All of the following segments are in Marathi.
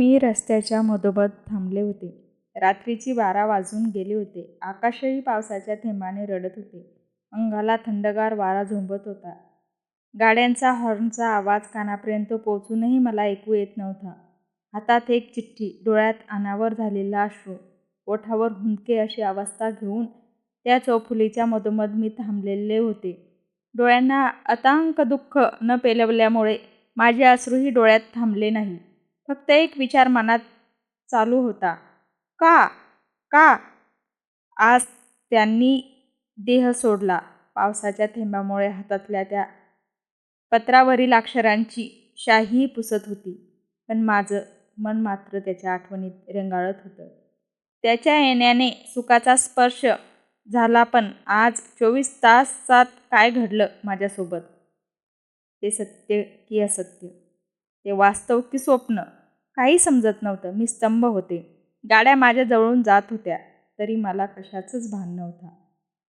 मी रस्त्याच्या मधोमध थांबले होते. रात्रीची बारा वाजून गेले होते. आकाशही पावसाच्या थेंबाने रडत होते. अंगाला थंडगार वारा झोंबत होता. गाड्यांचा हॉर्नचा आवाज कानापर्यंत पोचूनही मला ऐकू येत नव्हता. हातात एक चिठ्ठी डोळ्यात अनावर झालेला अश्रू ओठावर हुंदके अशी अवस्था घेऊन त्या चौफुलीच्या मधोमध मी थांबलेले होते. डोळ्यांना अतांक दुःख न पेलवल्यामुळे माझे अश्रूही डोळ्यात थांबले नाही. फक्त एक विचार मनात चालू होता. का? का? आज त्यांनी देह सोडला. पावसाच्या थेंबामुळे हातातल्या त्या पत्रावरील अक्षरांची शाही पुसत होती. पण माझं मन मात्र त्याच्या आठवणीत रेंगाळत होतं. त्याच्या येण्याने सुखाचा स्पर्श झाला पण आज चोवीस तासात काय घडलं माझ्यासोबत? ते सत्य की असत्य? ते वास्तव की स्वप्न? काही समजत नव्हतं. मी स्तंभ होते. गाड्या माझ्या जवळून जात होत्या. तरी मला कशाचंच भान नव्हता.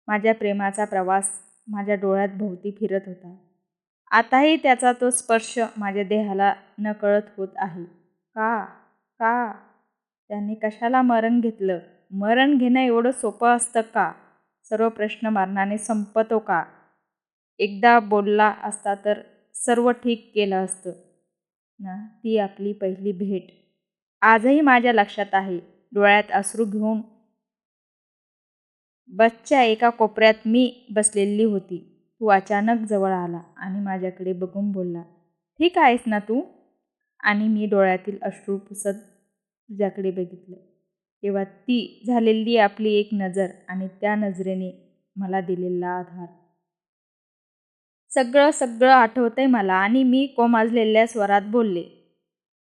माझ्या प्रेमाचा प्रवास माझ्या डोळ्यात भोवती फिरत होता. आताही त्याचा तो स्पर्श माझ्या देहाला नकळत होत आहे. का? का? त्याने कशाला मरण घेतलं? मरण घेणं एवढं सोपं असतं का? सर्व प्रश्न मरणाने संपतो का? एकदा बोलला असता तर सर्व ठीक केलं असतं. ना ती आपली पहिली भेट. आजही माझ्या लक्षात आहे. डोळ्यात अश्रू घेऊन बसच्या एका कोपऱ्यात मी बसलेली होती. तू अचानक जवळ आला आणि माझ्याकडे बघून बोलला ठीक आहेस ना तू? आणि मी डोळ्यातील अश्रू पुसत तुझ्याकडे बघितलं. तेव्हा ती झालेली आपली एक नजर आणि त्या नजरेने मला दिलेला आधार. सगळं सगळं आठवतंय मला आणि मी कोमाजलेल्या स्वरात बोलले.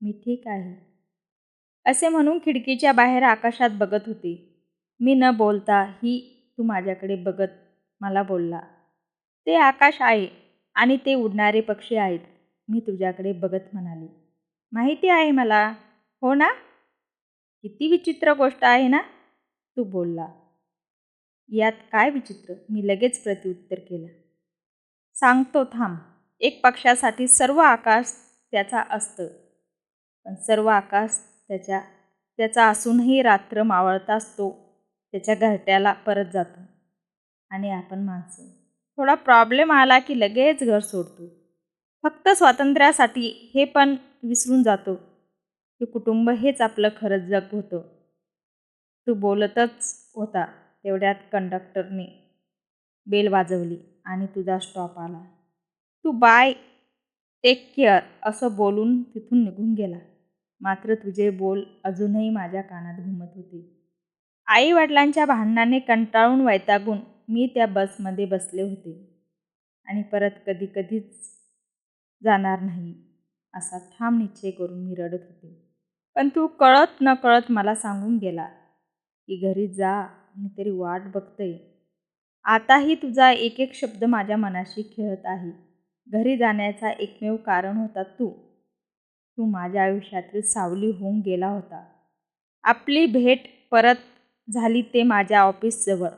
मी ठीक आहे. असे म्हणून खिडकीच्या बाहेर आकाशात बघत होते. मी न बोलता ही तू माझ्याकडे बघत मला बोलला. ते आकाश आहे आणि ते उडणारे पक्षी आहेत. मी तुझ्याकडे बघत म्हणाली. माहिती आहे मला हो ना? किती विचित्र गोष्ट आहे ना? तू बोलला. यात काय विचित्र? मी लगेच प्रत्युत्तर केलं. सांगतो थांब. एक पक्षासाठी सर्व आकाश त्याचा असतं. पण सर्व आकाश त्याच्या त्याचा असूनही रात्र मावळताच तो त्याच्या घरट्याला परत जातो. आणि आपण माणसं. थोडा प्रॉब्लेम आला की लगेच घर सोडतो. फक्त स्वातंत्र्यासाठी हे पण विसरून जातो. की कुटुंब हेच आपलं खरंच जग होतं. तू बोलतच होता तेवढ्यात कंडक्टरने बेल वाजवली. आणि तुझा स्टॉप आला. तू बाय टेक केअर असं बोलून तिथून निघून गेला. मात्र तुझे बोल अजूनही माझ्या कानात घुमत होते. आई वडिलांच्या भांडणाने कंटाळून वैतागून मी त्या बसमध्ये बसले होते. आणि परत कधी कधीच जाणार नाही असा ठाम निश्चय करून मी रडत होते. पण तू कळत न कळत मला सांगून गेला की घरी जा मी तरी वाट बघतोय. आताही तुझा एक एक शब्द माझ्या मनाशी खेळत आहे. घरी जाण्याचा एकमेव कारण होता तू. तू माझ्या आयुष्यातील सावली होऊन गेला होता. आपली भेट परत झाली ते माझ्या ऑफिसजवळ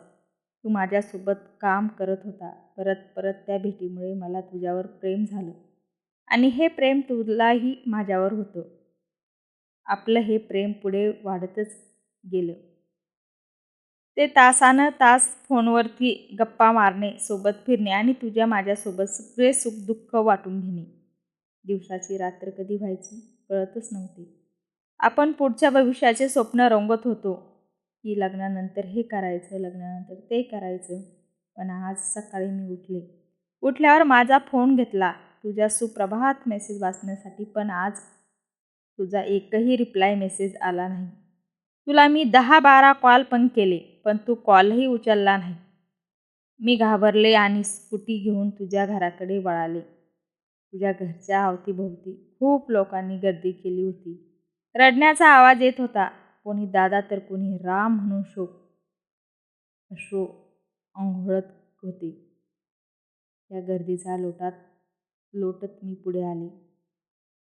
तू माझ्यासोबत काम करत होता. परत परत त्या भेटीमुळे मला तुझ्यावर प्रेम झालं. आणि हे प्रेम तुलाही माझ्यावर होतं. आपलं हे प्रेम पुढे वाढतच गेलं. ते तासानं तास फोनवरती गप्पा मारणे सोबत फिरणे आणि तुझ्या माझ्यासोबत सगळे सुख दुःख वाटून घेणे. दिवसाची रात्र कधी व्हायची कळतच नव्हती. आपण पुढच्या भविष्याचे स्वप्न रंगत होतो. की लग्नानंतर हे करायचं लग्नानंतर ते करायचं. पण आज सकाळी मी उठले. उठल्यावर माझा फोन घेतला. तुझ्या सुप्रभात मेसेज वाचण्यासाठी पण आज तुझा एकही रिप्लाय मेसेज आला नाही. तुला मी दहा बारा कॉल पण केले. पण तू कॉलही उचलला नाही. मी घाबरले आणि स्कूटी घेऊन तुझ्या घराकडे वळाले. तुझ्या घरच्या अवतीभोवती खूप लोकांनी गर्दी केली होती. रडण्याचा आवाज येत होता. कोणी दादा तर कोणी राम म्हणून शोक अश्रू अंघोळत होते. त्या गर्दीचा लोटात लोटत मी पुढे आले.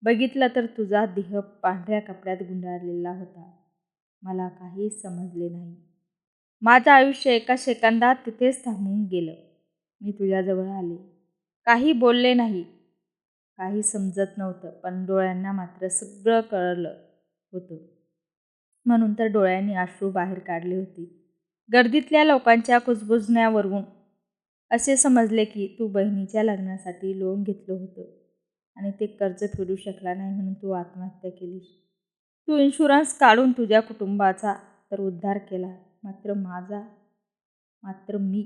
बघितलं तर तुझा देह पांढऱ्या कपड्यात गुंडाळलेला होता. मला काही समजले नाही. माझं आयुष्य एका सेकंदात तिथेच थांबून गेलं. मी तुझ्याजवळ आले. काही बोलले नाही. काही समजत नव्हतं पण डोळ्यांना मात्र सगळं कळलं होतं. म्हणून तर डोळ्यांनी अश्रू बाहेर काढले होते. गर्दीतल्या लोकांच्या कुजबुजण्यावरून असे समजले की तू बहिणीच्या लग्नासाठी लोन घेतलं होतं आणि ते कर्ज फेडू शकला नाही म्हणून तू आत्महत्या केलीस. तू इन्शुरन्स काढून तुझ्या कुटुंबाचा तर उद्धार केला. मात्र माझा मात्र मी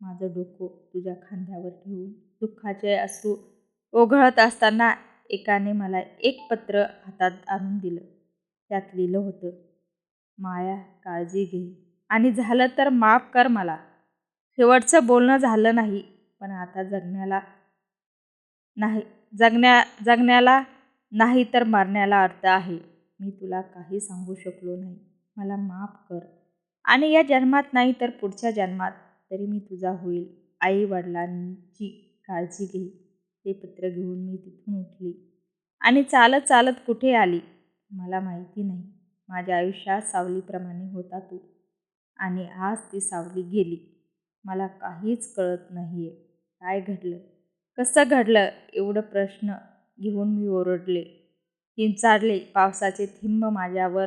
माझं डोकं तुझ्या खांद्यावर ठेवून दुःखाचे अश्रू ओघळत असताना एकाने मला एक पत्र हातात आणून दिलं. त्यात लिहिलं होतं माया काळजी घे. आणि झालं तर माफ कर मला. शेवटचं बोलणं झालं नाही पण आता जगण्याला नाही जगण्या जगण्याला नाही तर मरण्याला अर्थ आहे. मी तुला काही सांगू शकलो नाही. मला माफ कर. आणि या जन्मात नाही तर पुढच्या जन्मात तरी मी तुझा होईल. आई वडिलांची काळजी घे. ते पत्र घेऊन मी तिथून उठली. आणि चालत चालत कुठे आली? मला माहिती नाही. माझ्या आयुष्यात सावलीप्रमाणे होता तू. आणि आज ती सावली गेली. मला काहीच कळत नाही आहे काय घडलं? कसं घडलं? एवढं प्रश्न घेऊन मी ओरडले. हिंचाडले पावसाचे थिंब माझ्यावर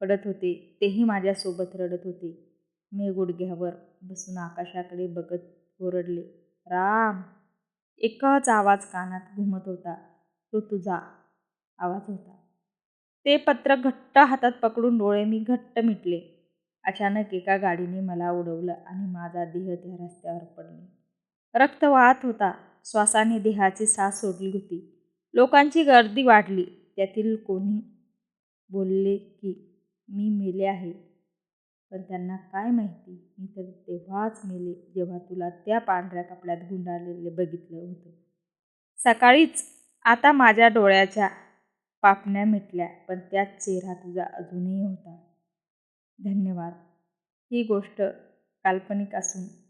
पडत होते. तेही माझ्यासोबत रडत होते. मी गुडघ्यावर बसून आकाशाकडे बघत ओरडले राम! एकच आवाज कानात घुमत होता. तो तुझा आवाज होता. ते पत्र घट्ट हातात पकडून डोळे मी घट्ट मिटले. अचानक एका गाडीने मला उडवलं आणि माझा देह त्या रस्त्यावर पडले. रक्त वाहत होता. श्वासाने देहाची सास सोडली होती. लोकांची गर्दी वाढली. त्यातील कोणी बोलले की मी मेले आहे. पण त्यांना काय माहिती? मी तर तेव्हाच मेले जेव्हा तुला त्या पांढऱ्या कपड्यात गुंडाळलेले बघितलं होतं. सकाळीच आता माझ्या डोळ्याच्या पापण्या मिटल्या पण त्यात चेहरा तुझा अजूनही होता. धन्यवाद. ही गोष्ट काल्पनिक असून